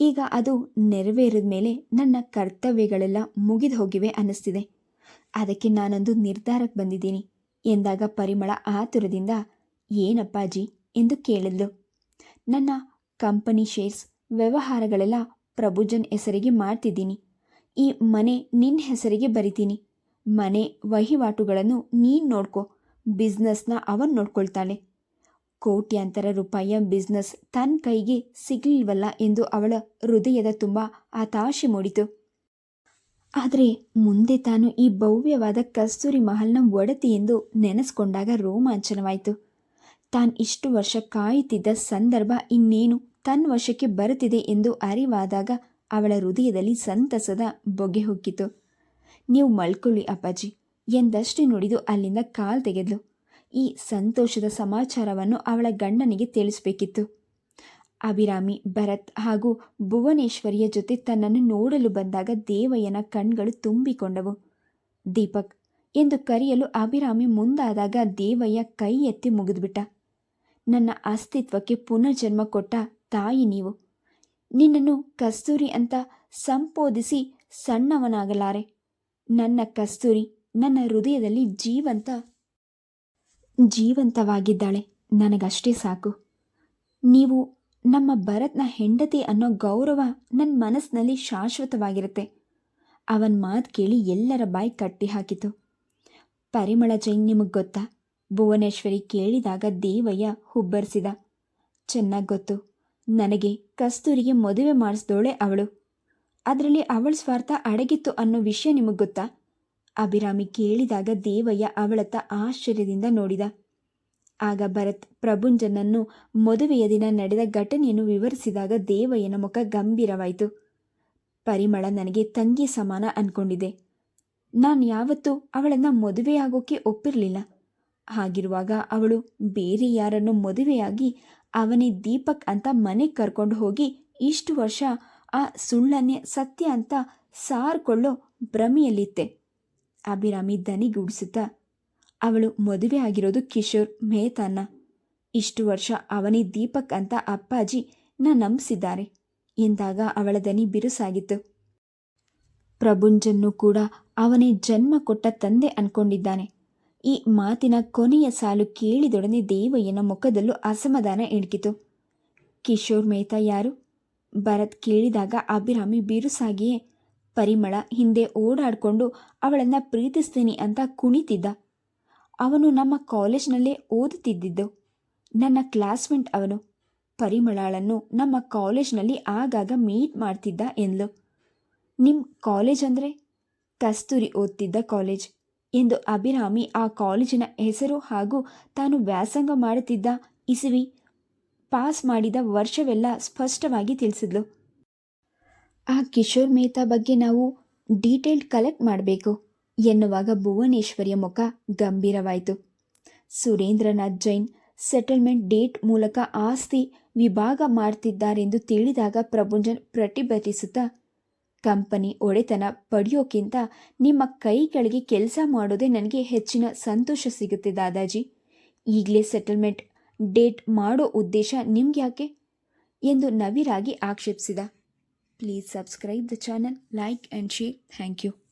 ಈಗ ಅದು ನೆರವೇರಿದ ಮೇಲೆ ನನ್ನ ಕರ್ತವ್ಯಗಳೆಲ್ಲ ಮುಗಿದು ಹೋಗಿವೆ ಅನ್ನಿಸ್ತಿದೆ. ಅದಕ್ಕೆ ನಾನೊಂದು ನಿರ್ಧಾರಕ್ಕೆ ಬಂದಿದ್ದೀನಿ ಎಂದಾಗ ಪರಿಮಳ ಆತುರದಿಂದ ಏನಪ್ಪಾಜಿ? ಎಂದು ಕೇಳಿದ್ಲು. ನನ್ನ ಕಂಪನಿ ಶೇರ್ಸ್ ವ್ಯವಹಾರಗಳೆಲ್ಲ ಪ್ರಭುಜನ್ ಹೆಸರಿಗೆ ಮಾಡ್ತಿದ್ದೀನಿ. ಈ ಮನೆ ನಿನ್ನ ಹೆಸರಿಗೆ ಬರಿತೀನಿ. ಮನೆ ವಹಿವಾಟುಗಳನ್ನು ನೀನು ನೋಡ್ಕೋ, ಬಿಸ್ನೆಸ್ನ ಅವನ್ ನೋಡ್ಕೊಳ್ತಾಳೆ. ಕೋಟ್ಯಾಂತರ ರೂಪಾಯಿಯ ಬಿಸ್ನೆಸ್ ತನ್ನ ಕೈಗೆ ಸಿಗಲಿಲ್ವಲ್ಲ? ಎಂದು ಅವಳ ಹೃದಯದ ತುಂಬ ಹತಾಶೆ ಮೂಡಿತು. ಆದರೆ ಮುಂದೆ ತಾನು ಈ ಭವ್ಯವಾದ ಕಸ್ತೂರಿ ಮಹಲ್ನ ಒಡತಿ ಎಂದು ನೆನೆಸ್ಕೊಂಡಾಗ ರೋಮಾಂಚನವಾಯಿತು. ತಾನು ಇಷ್ಟು ವರ್ಷ ಕಾಯುತ್ತಿದ್ದ ಸಂದರ್ಭ ಇನ್ನೇನು ತನ್ನ ವಶಕ್ಕೆ ಬರುತ್ತಿದೆ ಎಂದು ಅರಿವಾದಾಗ ಅವಳ ಹೃದಯದಲ್ಲಿ ಸಂತಸದ ಬೊಗೆ ಹೊಕ್ಕಿತು ನೀವು ಮಲ್ಕೊಳ್ಳಿ ಅಪ್ಪಾಜಿ, ಎಂದಷ್ಟೇ ನುಡಿದು ಅಲ್ಲಿಂದ ಕಾಲ್ ತೆಗೆದ್ಲು. ಈ ಸಂತೋಷದ ಸಮಾಚಾರವನ್ನು ಅವಳ ಗಂಡನಿಗೆ ತಿಳಿಸಬೇಕಿತ್ತು. ಅಭಿರಾಮಿ, ಭರತ್ ಹಾಗೂ ಭುವನೇಶ್ವರಿಯ ಜೊತೆ ತನ್ನನ್ನು ನೋಡಲು ಬಂದಾಗ ದೇವಯ್ಯನ ಕಣ್ಗಳು ತುಂಬಿಕೊಂಡವು. ದೀಪಕ್ ಎಂದು ಕರೆಯಲು ಅಭಿರಾಮಿ ಮುಂದಾದಾಗ ದೇವಯ್ಯ ಕೈ ಎತ್ತಿ ಮುಗಿದ್ಬಿಟ್ಟ. ನನ್ನ ಅಸ್ತಿತ್ವಕ್ಕೆ ಪುನರ್ಜನ್ಮ ಕೊಟ್ಟ ತಾಯಿ ನೀವು. ನಿನ್ನನ್ನು ಕಸ್ತೂರಿ ಅಂತ ಸಂಪೋದಿಸಿ ಸಣ್ಣವನಾಗಲಾರೆ. ನನ್ನ ಕಸ್ತೂರಿ ನನ್ನ ಹೃದಯದಲ್ಲಿ ಜೀವಂತ, ಜೀವಂತವಾಗಿದ್ದಾಳೆ. ನನಗಷ್ಟೇ ಸಾಕು. ನೀವು ನಮ್ಮ ಭರತ್ನ ಹೆಂಡತಿ ಅನ್ನೋ ಗೌರವ ನನ್ನ ಮನಸ್ಸಿನಲ್ಲಿ ಶಾಶ್ವತವಾಗಿರುತ್ತೆ. ಅವನ ಮಾತು ಕೇಳಿ ಎಲ್ಲರ ಬಾಯಿ ಕಟ್ಟಿ ಹಾಕಿತು. ಪರಿಮಳ ಜೈನ್ ನಿಮಗೆ ಗೊತ್ತಾ? ಭುವನೇಶ್ವರಿ ಕೇಳಿದಾಗ ದೇವಯ್ಯ ಹುಬ್ಬರಿಸಿದ. ಚೆನ್ನಾಗಿ ಗೊತ್ತು. ನನಗೆ ಕಸ್ತೂರಿಗೆ ಮದುವೆ ಮಾಡಿಸ್ದೋಳೆ ಅವಳು. ಅದರಲ್ಲಿ ಅವಳ ಸ್ವಾರ್ಥ ಅಡಗಿತ್ತು ಅನ್ನೋ ವಿಷಯ ನಿಮಗೆ ಗೊತ್ತಾ? ಅಭಿರಾಮಿ ಕೇಳಿದಾಗ ದೇವಯ್ಯ ಅವಳತ್ತ ಆಶ್ಚರ್ಯದಿಂದ ನೋಡಿದ. ಆಗ ಭರತ್ ಪ್ರಭುಂಜನನ್ನು ಮದುವೆಯ ದಿನ ನಡೆದ ಘಟನೆಯನ್ನು ವಿವರಿಸಿದಾಗ ದೇವಯ್ಯನ ಮುಖ ಗಂಭೀರವಾಯಿತು. ಪರಿಮಳ ನನಗೆ ತಂಗಿ ಸಮಾನ ಅನ್ಕೊಂಡಿದೆ. ನಾನು ಯಾವತ್ತೂ ಅವಳನ್ನು ಮದುವೆಯಾಗೋಕೆ ಒಪ್ಪಿರಲಿಲ್ಲ. ಹಾಗಿರುವಾಗ ಅವಳು ಬೇರೆ ಯಾರನ್ನು ಮದುವೆಯಾಗಿ ಅವನೇ ದೀಪಕ್ ಅಂತ ಮನೆಗೆ ಕರ್ಕೊಂಡು ಹೋಗಿ ಇಷ್ಟು ವರ್ಷ ಆ ಸುಳ್ಳನ್ನೇ ಸತ್ಯ ಅಂತ ಸಾರ್ಕೊಳ್ಳೋ ಭ್ರಮೆಯಲ್ಲಿತ್ತೆ ಅಭಿರಾಮಿ ದನಿಗೂಡಿಸುತ್ತಾ ಅವಳು ಮದುವೆ ಆಗಿರೋದು ಕಿಶೋರ್ ಮೆಹತಾನ ಇಷ್ಟು ವರ್ಷ ಅವನೇ ದೀಪಕ್ ಅಂತ ಅಪ್ಪಾಜಿ ನ ನಂಬಿಸಿದ್ದಾರೆ. ಎಂದಾಗ ಅವಳ ದನಿ ಬಿರುಸಾಗಿತ್ತು. ಪ್ರಭುಂಜನ್ನು ಕೂಡ ಅವನೇ ಜನ್ಮ ಕೊಟ್ಟ ತಂದೆ ಅನ್ಕೊಂಡಿದ್ದಾನೆ. ಈ ಮಾತಿನ ಕೊನೆಯ ಸಾಲು ಕೇಳಿದೊಡನೆ ದೇವಯ್ಯನ ಮುಖದಲ್ಲೂ ಅಸಮಾಧಾನ ಎಣಿಕಿತು. ಕಿಶೋರ್ ಮೆಹ್ತಾ ಯಾರು? ಭರತ್ ಕೇಳಿದಾಗ ಅಭಿರಾಮಿ ಬಿರುಸಾಗಿಯೇ, ಪರಿಮಳ ಹಿಂದೆ ಓಡಾಡಿಕೊಂಡು ಅವಳನ್ನು ಪ್ರೀತಿಸ್ತೀನಿ ಅಂತ ಕುಣಿತಿದ್ದ. ಅವನು ನಮ್ಮ ಕಾಲೇಜ್ನಲ್ಲೇ ಓದುತ್ತಿದ್ದಿದ್ದು. ನನ್ನ ಕ್ಲಾಸ್ಮೇಟ್ ಅವನು ಪರಿಮಳಾಳನ್ನು ನಮ್ಮ ಕಾಲೇಜ್ನಲ್ಲಿ ಆಗಾಗ ಮೀಟ್ ಮಾಡ್ತಿದ್ದ ಎಂದ್ಲು. ನಿಮ್ಮ ಕಾಲೇಜ್ ಅಂದರೆ? ಕಸ್ತೂರಿ ಓದ್ತಿದ್ದ ಕಾಲೇಜ್ ಎಂದು ಅಭಿರಾಮಿ ಆ ಕಾಲೇಜಿನ ಹೆಸರು ಹಾಗೂ ತಾನು ವ್ಯಾಸಂಗ ಮಾಡುತ್ತಿದ್ದ ಇಸವಿ ಪಾಸ್ ಮಾಡಿದ ವರ್ಷವೆಲ್ಲ ಸ್ಪಷ್ಟವಾಗಿ ತಿಳಿಸಿದ್ಲು. ಆ ಕಿಶೋರ್ ಮೇಹ್ತಾ ಬಗ್ಗೆ ನಾವು ಡೀಟೇಲ್ಡ್ ಕಲೆಕ್ಟ್ ಮಾಡಬೇಕು. ಎನ್ನುವಾಗ ಭುವನೇಶ್ವರಿಯ ಮುಖ ಗಂಭೀರವಾಯಿತು. ಸುರೇಂದ್ರನಾಥ್ ಜೈನ್ ಸೆಟಲ್ಮೆಂಟ್ ಡೇಟ್ ಮೂಲಕ ಆಸ್ತಿ ವಿಭಾಗ ಮಾಡ್ತಿದ್ದಾರೆಂದು ತಿಳಿದಾಗ ಪ್ರಭುಂಜನ್ ಪ್ರತಿಭಟಿಸುತ್ತಾ, ಕಂಪನಿ ಒಡೆತನ ಪಡೆಯೋಕ್ಕಿಂತ ನಿಮ್ಮ ಕೈಗಳಿಗೆ ಕೆಲಸ ಮಾಡೋದೇ ನನಗೆ ಹೆಚ್ಚಿನ ಸಂತೋಷ ಸಿಗುತ್ತೆ ದಾದಾಜಿ. ಈಗಲೇ ಸೆಟಲ್ಮೆಂಟ್ ಡೇಟ್ ಮಾಡೋ ಉದ್ದೇಶ ನಿಮ್ಗೆ ಯಾಕೆ? ಎಂದು ನವಿರಾಗಿ ಆಕ್ಷೇಪಿಸಿದ. Please subscribe the channel, like and share. Thank you.